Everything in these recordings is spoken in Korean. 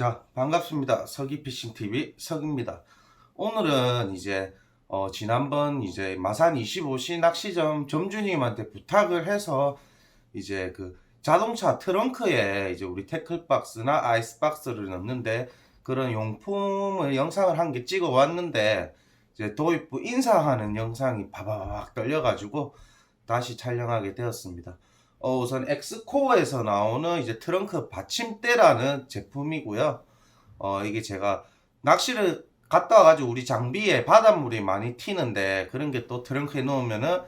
자, 반갑습니다. 서기피싱TV 석입니다. 오늘은 이제, 어, 지난번 이제 마산 25시 낚시점 점주님한테 부탁을 해서 이제 그 자동차 트렁크에 이제 우리 태클박스나 아이스박스를 넣는데 그런 용품을 영상을 한 개 찍어 왔는데 이제 도입부 인사하는 영상이 바바박 떨려가지고 다시 촬영하게 되었습니다. 어, 우선 엑스코어에서 나오는 이제 트렁크 받침대라는 제품이고요. 어, 이게 제가 낚시를 갔다 와가지고 우리 장비에 바닷물이 많이 튀는데 그런 게 또 트렁크에 넣으면은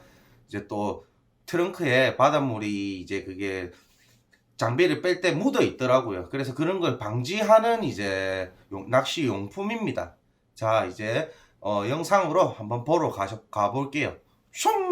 이제 또 트렁크에 바닷물이 이제 그게 장비를 뺄 때 묻어 있더라고요. 그래서 그런 걸 방지하는 이제 용- 낚시 용품입니다. 자, 이제 어, 영상으로 한번 보러 가셔, 가볼게요. 슝!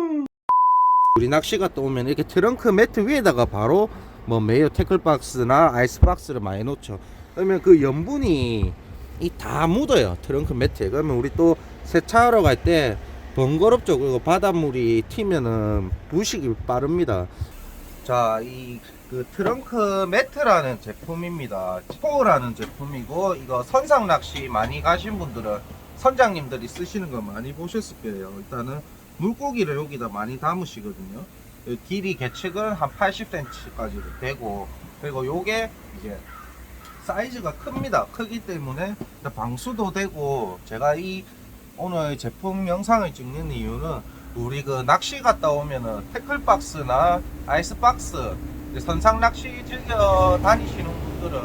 우리 낚시 갔다 오면 이렇게 트렁크 매트 위에다가 바로 뭐 메이어 태클박스나 아이스박스를 많이 놓죠. 그러면 그 염분이 이 다 묻어요 트렁크 매트에. 그러면 우리 또 세차하러 갈 때 번거롭죠. 그리고 바닷물이 튀면은 부식이 빠릅니다. 자, 이 그 트렁크 매트라는 제품입니다. 스포라는 제품이고 이거 선상 낚시 많이 가신 분들은 선장님들이 쓰시는 거 많이 보셨을 거예요. 일단은 물고기를 여기다 많이 담으시거든요. 이 길이 계측은 한 80cm까지도 되고 그리고 요게 이제 사이즈가 큽니다. 크기 때문에 방수도 되고 제가 이 오늘 제품 영상을 찍는 이유는 우리 그 낚시 갔다 오면은 태클박스나 아이스박스 선상 낚시 즐겨 다니시는 분들은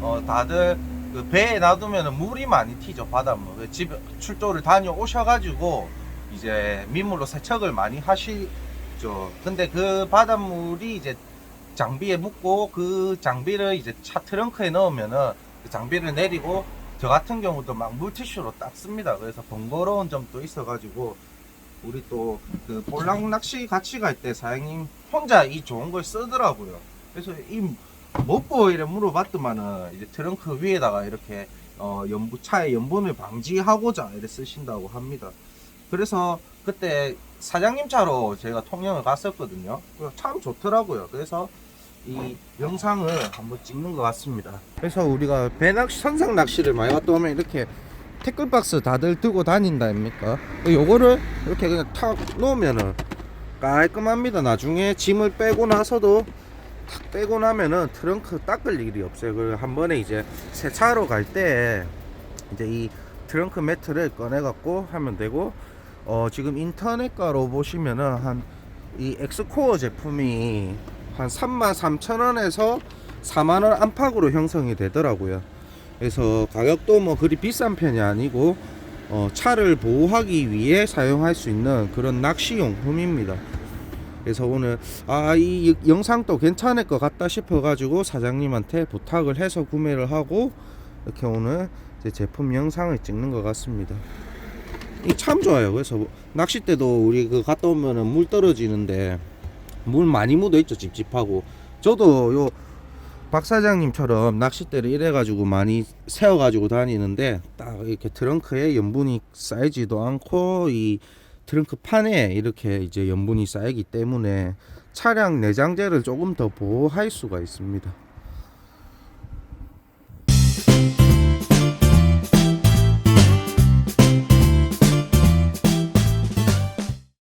어 다들 그 배에 놔두면은 물이 많이 튀죠 바닷물 그집 출조를 다녀오셔가지고 이제 민물로 세척을 많이 하시죠 근데 그 바닷물이 이제 장비에 묻고 그 장비를 이제 차 트렁크에 넣으면은 그 장비를 내리고 저 같은 경우도 막 물티슈로 닦습니다 그래서 번거로운 점도 있어가지고 우리 또 그 볼락 낚시 같이 갈 때 사장님 혼자 이 좋은 걸 쓰더라고요 그래서 이 뭐고 이래 물어봤더만은 이제 트렁크 위에다가 이렇게 어 연부 차의 염분을 방지하고자 이래 쓰신다고 합니다. 그래서 그때 사장님 차로 제가 통영을 갔었거든요. 참 좋더라고요. 그래서 이 영상을 한번 찍는 것 같습니다. 그래서 우리가 배낚시 선상 낚시를 많이 갔다 오면 이렇게 태클박스 다들 들고 다닌다 아닙니까? 요거를 이렇게 그냥 탁 놓으면은 깔끔합니다. 나중에 짐을 빼고 나서도 탁 빼고 나면은 트렁크 닦을 일이 없어요. 그한 번에 이제 세차로 갈 때 이제 이 트렁크 매트를 꺼내 갖고 하면 되고 어 지금 인터넷가로 보시면은 한 이 엑스코어 제품이 한 33,000원에서 4만원 안팎으로 형성이 되더라고요. 그래서 가격도 뭐 그리 비싼 편이 아니고 어 차를 보호하기 위해 사용할 수 있는 그런 낚시 용품입니다. 그래서 오늘 아 이 영상도 괜찮을 것 같다 싶어 가지고 사장님한테 부탁을 해서 구매를 하고 이렇게 오늘 제 제품 영상을 찍는 것 같습니다. 이참 좋아요. 그래서 낚싯대도 우리 그 갔다 오면은 물 떨어지는데 물 많이 묻어 있죠 찝찝하고 저도 요 박 사장님처럼 낚싯대를 이래 가지고 많이 세워 가지고 다니는데 딱 이렇게 트렁크에 염분이 쌓이지도 않고 이 트렁크 판에 이렇게 이제 염분이 쌓이기 때문에 차량 내장재를 조금 더 보호할 수가 있습니다.